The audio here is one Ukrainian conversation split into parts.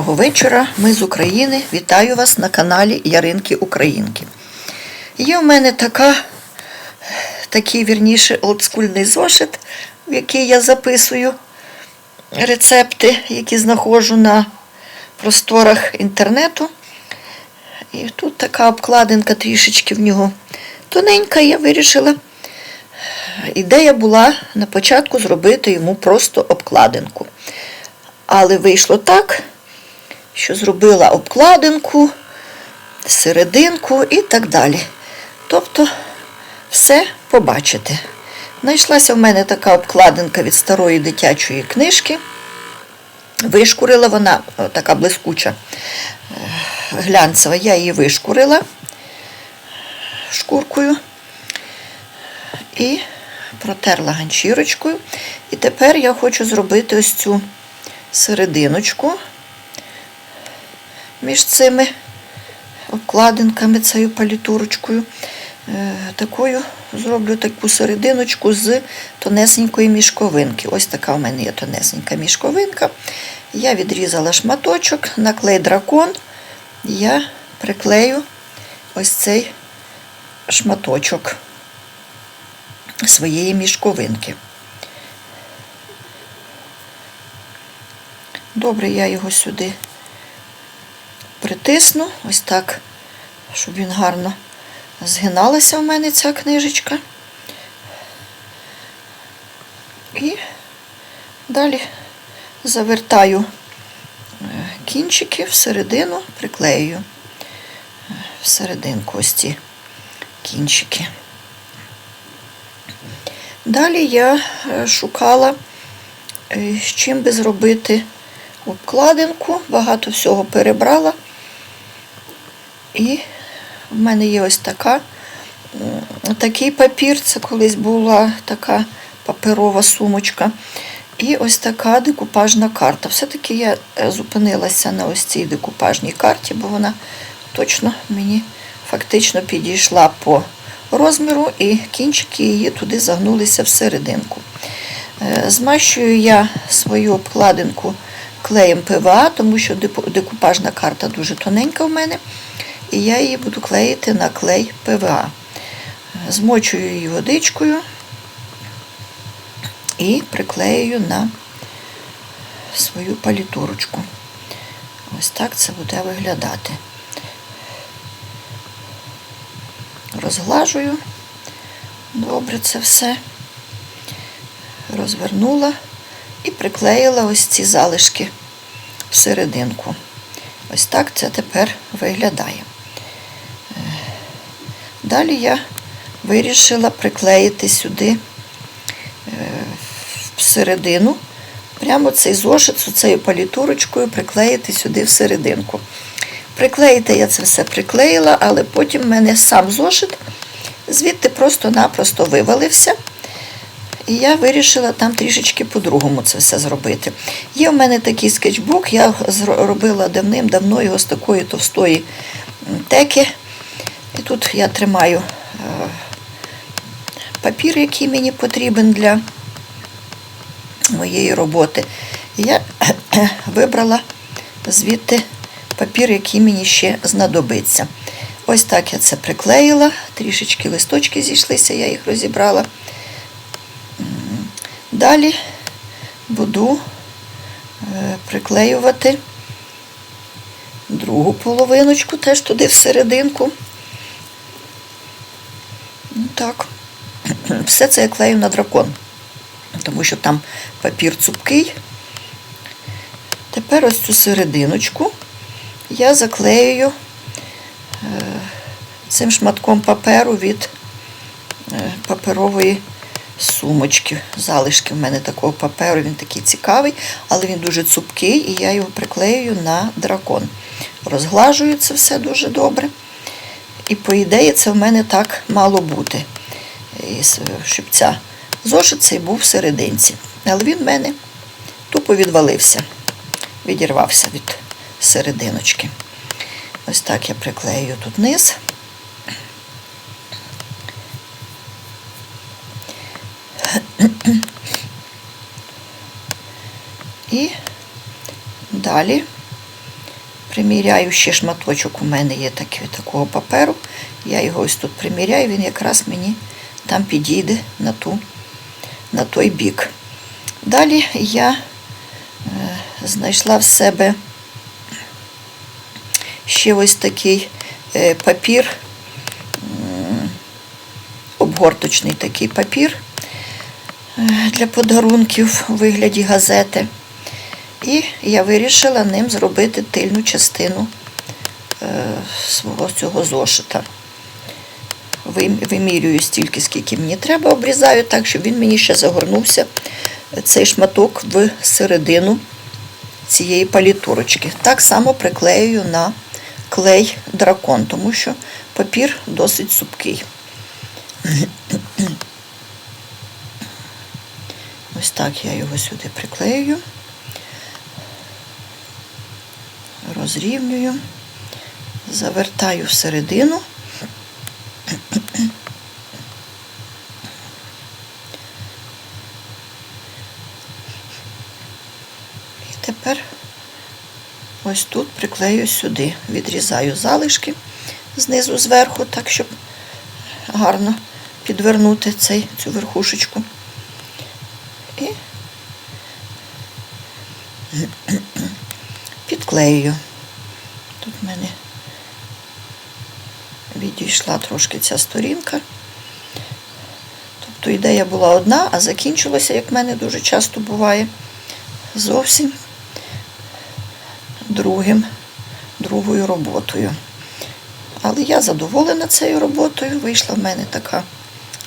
Доброго вечора, ми з України. Вітаю вас на каналі Яринки Українки. Є в мене така, такий вірніше олдскульний зошит, в який я записую рецепти, які знаходжу на просторах інтернету. І тут така обкладинка трішечки в нього тоненька, я вирішила. Ідея була на початку зробити йому просто обкладинку. Але вийшло так, що зробила обкладинку, серединку і так далі. Тобто все побачите. Знайшлася в мене така обкладинка від старої дитячої книжки. Вишкурила вона, о, така блискуча, е, глянцева, я її вишкурила шкуркою і протерла ганчірочкою. І тепер я хочу зробити ось цю серединочку між цими обкладинками, цією палітурочкою. Е, Такою зроблю таку серединочку з тонесенької мішковинки. Ось така у мене є тонесенька мішковинка. Я відрізала шматочок, на клей дракон. Я приклею ось цей шматочок своєї мішковинки. Добре, я його сюди притисну, ось так, щоб він гарно згиналася в мене ця книжечка. І далі завертаю е, кінчики всередину, приклею е, всерединку ось ці кінчики. Далі я е, шукала, з чим би зробити обкладинку, багато всього перебрала. І в мене є ось така, такий папір, це колись була така паперова сумочка. І ось така декупажна карта. Все-таки я е, зупинилася на ось цій декупажній карті, бо вона точно мені фактично підійшла по розміру, і кінчики її туди загнулися всерединку. Е, Змащую я свою обкладинку клеєм ПВА, тому що декупажна карта дуже тоненька в мене, і я її буду клеїти на клей ПВА. Змочую її водичкою і приклею на свою палітурочку. Ось так це буде виглядати. Розглажую добре це все, розвернула і приклеїла ось ці залишки всерединку. Ось так це тепер виглядає. Далі я вирішила приклеїти сюди е, всередину, прямо цей зошит з цією палітурочкою приклеїти сюди всерединку. Приклеїти я це все приклеїла, але потім в мене сам зошит звідти просто-напросто вивалився. І я вирішила там трішечки по-другому це все зробити. Є в мене такий скетчбук, я зро- робила давним-давно його з такої товстої теки. І тут я тримаю е, папір, який мені потрібен для моєї роботи. І я вибрала звідти папір, який мені ще знадобиться. Ось так я це приклеїла, трішечки листочки зійшлися, я їх розібрала. Далі буду е, приклеювати другу половиночку, теж туди всерединку. Ну, Так. Все це я клею на дракон, тому що там папір цупкий. Тепер ось цю серединочку я заклею е, цим шматком паперу від е, паперової сумочки. Залишки в мене такого паперу, він такий цікавий, але він дуже цупкий, і я його приклею на дракон. Розглажую це все дуже добре. І по ідеї це в мене так мало бути. Щоб ця зошит цей був в серединці. Але він в мене тупо відвалився, відірвався від серединочки. Ось так я приклею тут низ. І далі приміряю ще шматочок. У мене є такий, такого паперу. Я його ось тут приміряю, він якраз мені там підійде на, ту, на той бік. Далі я е, знайшла в себе ще ось такий е, папір, обгорточний такий папір е, для подарунків у вигляді газети. І я вирішила ним зробити тильну частину е, свого цього зошита. Вимірюю стільки, скільки мені треба, обрізаю так, щоб він мені ще загорнувся цей шматок в середину цієї палітурочки. Так само приклеюю на клей дракон, тому що папір досить супкий. Ось так я його сюди приклею, розрівнюю, завертаю всередину. І тепер ось тут приклею сюди, відрізаю залишки знизу зверху, так, щоб гарно підвернути цей, цю верхушечку. І підклеюю. Тут в мене відійшла трошки ця сторінка. Тобто ідея була одна, а закінчилося, як в мене дуже часто буває, зовсім другим, другою роботою. Але я задоволена цією роботою. Вийшла в мене така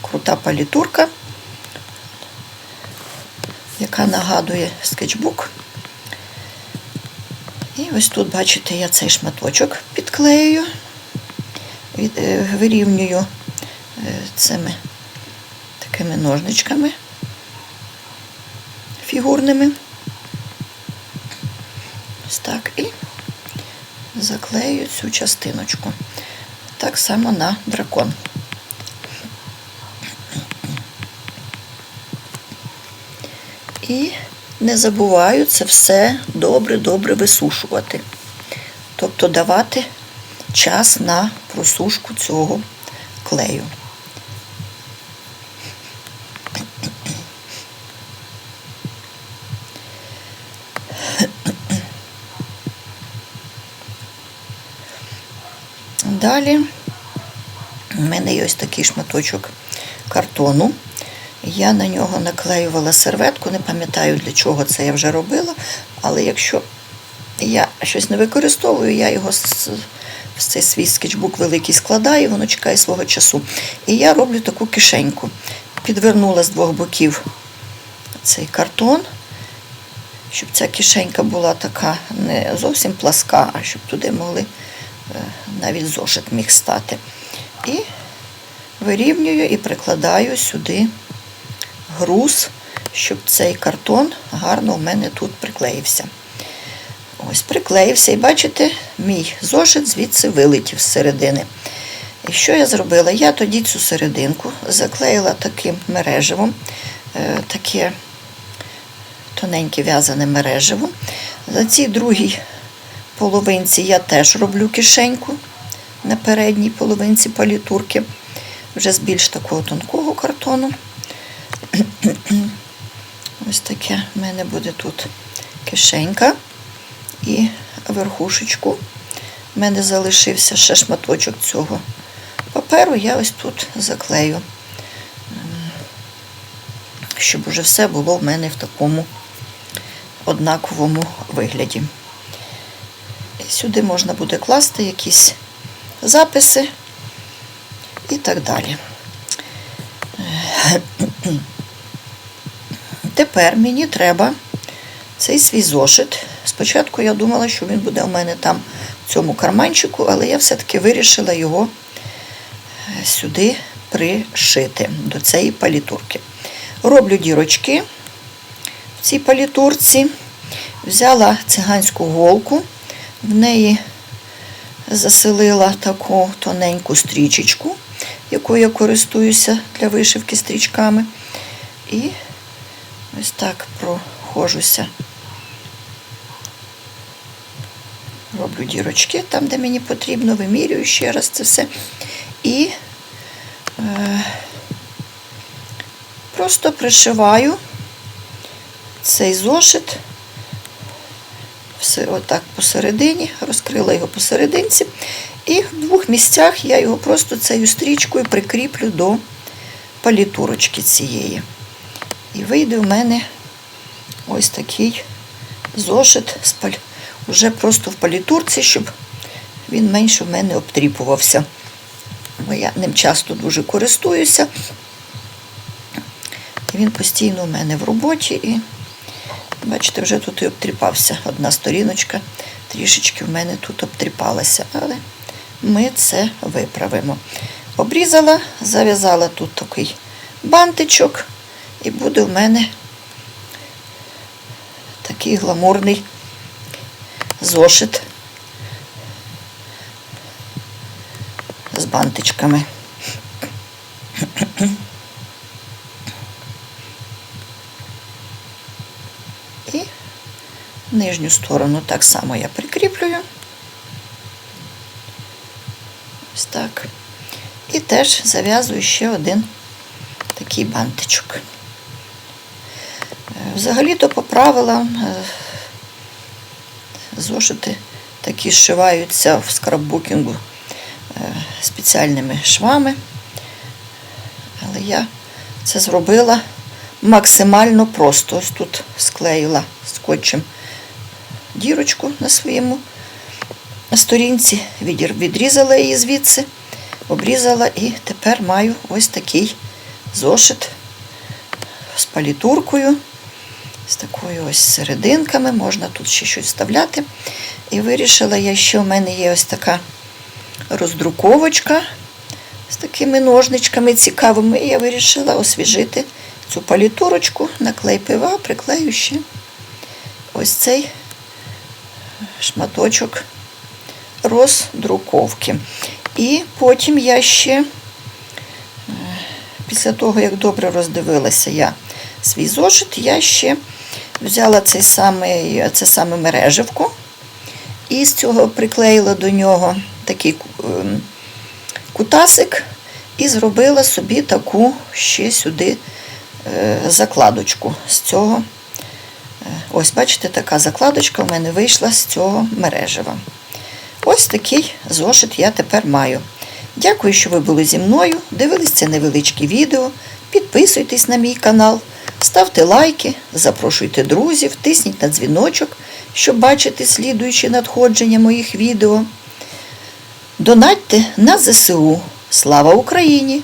крута палітурка, яка нагадує скетчбук. І ось тут, бачите, я цей шматочок підклею, від- е, вирівнюю е, цими такими ножничками фігурними. Ось так і заклею цю частиночку. Так само на дракон. І не забуваю це все добре-добре висушувати. Тобто давати час на просушку цього клею. Далі у мене є ось такий шматочок картону. Я на нього наклеювала серветку, не пам'ятаю для чого це я вже робила, але якщо я щось не використовую, я його цей свій скетчбук великий складаю, воно чекає свого часу. І я роблю таку кишеньку. Підвернула з двох боків цей картон, щоб ця кишенька була така не зовсім пласка, а щоб туди могли е, навіть зошит міг стати. І вирівнюю і прикладаю сюди груз, щоб цей картон гарно у мене тут приклеївся. Ось приклеївся, і бачите, мій зошит звідси вилетів з середини. І що я зробила? Я тоді цю серединку заклеїла таким мереживом, е, таке тоненьке в'язане мереживо. На цій другій половинці я теж роблю кишеньку на передній половинці палітурки, вже з більш такого тонкого картону. Ось таке в мене буде тут кишенька і верхушечку. У мене залишився ще шматочок цього паперу, я ось тут заклею, щоб уже все було в мене в такому однаковому вигляді. І сюди можна буде класти якісь записи і так далі. Тепер мені треба цей свій зошит. Спочатку я думала, що він буде у мене там в цьому карманчику, але я все-таки вирішила його е, сюди пришити до цієї палітурки. Роблю дірочки в цій палітурці, взяла циганську голку, в неї заселила таку тоненьку стрічечку, якою я користуюся для вишивки стрічками. І ось так прохожуся Роблю дірочки там, де мені потрібно, вимірюю ще раз це все. І е, просто пришиваю цей зошит все отак посередині, розкрила його посерединці. І в двох місцях я його просто цією стрічкою прикріплю до палітурочки цієї. І вийде в мене ось такий зошит з паль... вже просто в палітурці, щоб він менше в мене обтріпувався. Бо я ним часто дуже користуюся. Він постійно в мене в роботі. І бачите, вже тут і обтріпався. Одна сторіночка трішечки в мене тут обтріпалася, але ми це виправимо. Обрізала, зав'язала тут такий бантичок, і буде в мене такий гламурний зошит з бантичками. І нижню сторону так само я прикріплюю. Ось так. І теж зав'язую ще один такий бантичок. Е, Взагалі-то по правилам е, зошити такі зшиваються в скраббукінгу е, спеціальними швами. Але я це зробила максимально просто. Ось тут склеїла скотчем дірочку на своєму сторінці, відрізала її звідси, обрізала і тепер маю ось такий зошит з палітуркою, такою ось серединками, можна тут ще щось вставляти. І вирішила я, що в мене є ось така роздруковочка з такими ножничками цікавими. І я вирішила освіжити цю палітурочку, на клей пива, приклею ще ось цей шматочок роздруковки. І потім я ще, е, після того, як добре роздивилася я свій зошит, я ще взяла цей самий, це саме мереживку і з цього приклеїла до нього такий ем, кутасик і зробила собі таку ще сюди е, закладочку з цього. Е, Ось, бачите, така закладочка в мене вийшла з цього мережева. Ось такий зошит я тепер маю. Дякую, що ви були зі мною. Дивились це невеличке відео. Підписуйтесь на мій канал, ставте лайки, запрошуйте друзів, тисніть на дзвіночок, щоб бачити слідуючі надходження моїх відео. Донатьте на ЗСУ. Слава Україні!